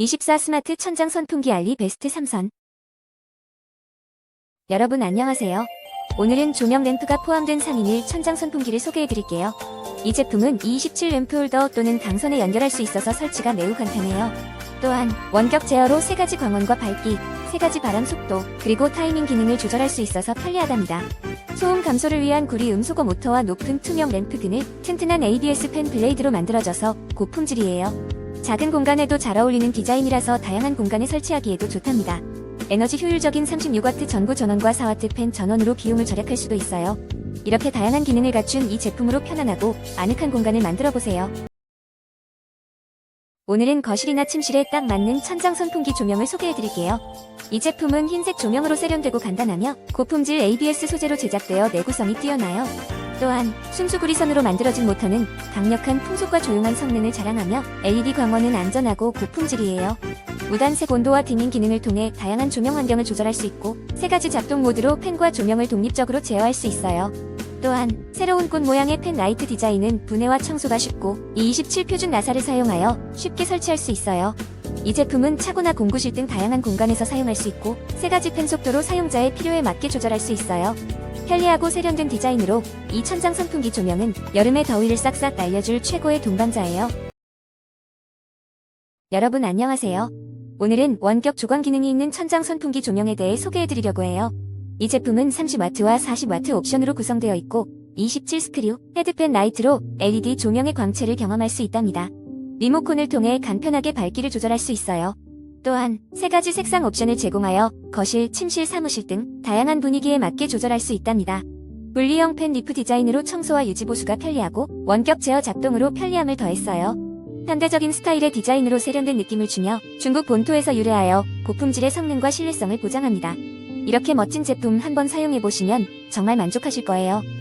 24 스마트 천장 선풍기 알리 베스트 3선. 여러분 안녕하세요. 오늘은 조명 램프가 포함된 3인일 천장 선풍기를 소개해드릴게요. 이 제품은 27 램프 홀더 또는 강선에 연결할 수 있어서 설치가 매우 간편해요. 또한 원격 제어로 세 가지 광원과 밝기, 세 가지 바람 속도, 그리고 타이밍 기능을 조절할 수 있어서 편리하답니다. 소음 감소를 위한 구리 음소거 모터와 높은 투명 램프 그늘, 튼튼한 ABS 펜 블레이드로 만들어져서 고품질이에요. 작은 공간에도 잘 어울리는 디자인이라서 다양한 공간에 설치하기에도 좋답니다. 에너지 효율적인 36W 전구 전원과 4W 팬 전원으로 비용을 절약할 수도 있어요. 이렇게 다양한 기능을 갖춘 이 제품으로 편안하고 아늑한 공간을 만들어 보세요. 오늘은 거실이나 침실에 딱 맞는 천장 선풍기 조명을 소개해 드릴게요. 이 제품은 흰색 조명으로 세련되고 간단하며 고품질 ABS 소재로 제작되어 내구성이 뛰어나요. 또한 순수구리선으로 만들어진 모터는 강력한 풍속과 조용한 성능을 자랑하며 LED 광원은 안전하고 고품질이에요. 무단색 온도와 디밍 기능을 통해 다양한 조명 환경을 조절할 수 있고 세 가지 작동 모드로 펜과 조명을 독립적으로 제어할 수 있어요. 또한 새로운 꽃 모양의 펜 라이트 디자인은 분해와 청소가 쉽고 이27 표준 나사를 사용하여 쉽게 설치할 수 있어요. 이 제품은 차고나 공구실 등 다양한 공간에서 사용할 수 있고 세 가지 펜 속도로 사용자의 필요에 맞게 조절할 수 있어요. 편리하고 세련된 디자인으로 이 천장 선풍기 조명은 여름의 더위를 싹싹 날려줄 최고의 동반자예요. 여러분 안녕하세요. 오늘은 원격 조광 기능이 있는 천장 선풍기 조명에 대해 소개해드리려고 해요. 이 제품은 30W와 40W 옵션으로 구성되어 있고 27 스크류, 헤드펜 라이트로 LED 조명의 광채를 경험할 수 있답니다. 리모컨을 통해 간편하게 밝기를 조절할 수 있어요. 또한 세 가지 색상 옵션을 제공하여 거실, 침실, 사무실 등 다양한 분위기에 맞게 조절할 수 있답니다. 분리형 펜 리프 디자인으로 청소와 유지 보수가 편리하고 원격 제어 작동으로 편리함을 더했어요. 현대적인 스타일의 디자인으로 세련된 느낌을 주며 중국 본토에서 유래하여 고품질의 성능과 신뢰성을 보장합니다. 이렇게 멋진 제품 한번 사용해보시면 정말 만족하실 거예요.